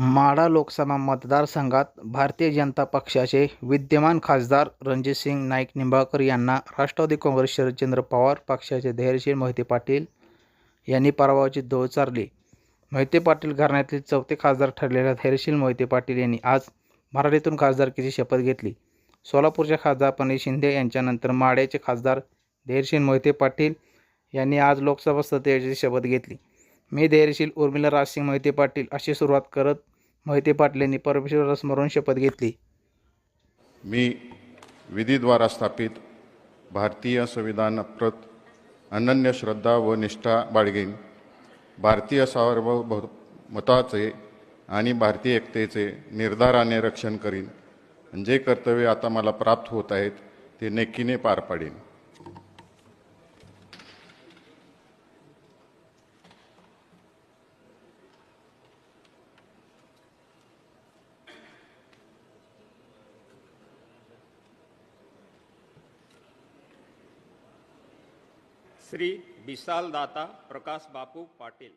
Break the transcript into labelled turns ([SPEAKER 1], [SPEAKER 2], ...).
[SPEAKER 1] माढा लोकसभा मतदारसंघात भारतीय जनता पक्षाचे विद्यमान खासदार रणजितसिंग नाईक निंबाळकर यांना राष्ट्रवादी काँग्रेस शरदचंद्र पवार पक्षाचे धैर्यशील मोहिते पाटील यांनी पराभवाची धूळ चारली. मोहिते पाटील घराण्यातील चौथे खासदार ठरलेल्या धैर्यशील मोहिते पाटील यांनी आज मराठीतून खासदारकीची शपथ घेतली. सोलापूरच्या खासदार पनीर शिंदे यांच्यानंतर माढ्याचे खासदार धैर्यशील मोहिते पाटील यांनी आज लोकसभा सदस्याची शपथ घेतली. मी धैर्यशील उर्मिला राजसिंग मोहिते पाटील अशी सुरुवात करत मोहिते पाटील यांनी परमेश्वराला स्मरून शपथ घेतली.
[SPEAKER 2] मी विधीद्वारा स्थापित भारतीय संविधान प्रत अनन्य श्रद्धा व निष्ठा बाळगेन भारतीय सार्वभौमताचे आणि भारतीय एकतेचे निर्धाराने रक्षण करीन. जे कर्तव्य आता मला प्राप्त होत आहेत ते नेकीने पार पाडेन.
[SPEAKER 3] श्री विशालदाता प्रकाश बापू पाटील।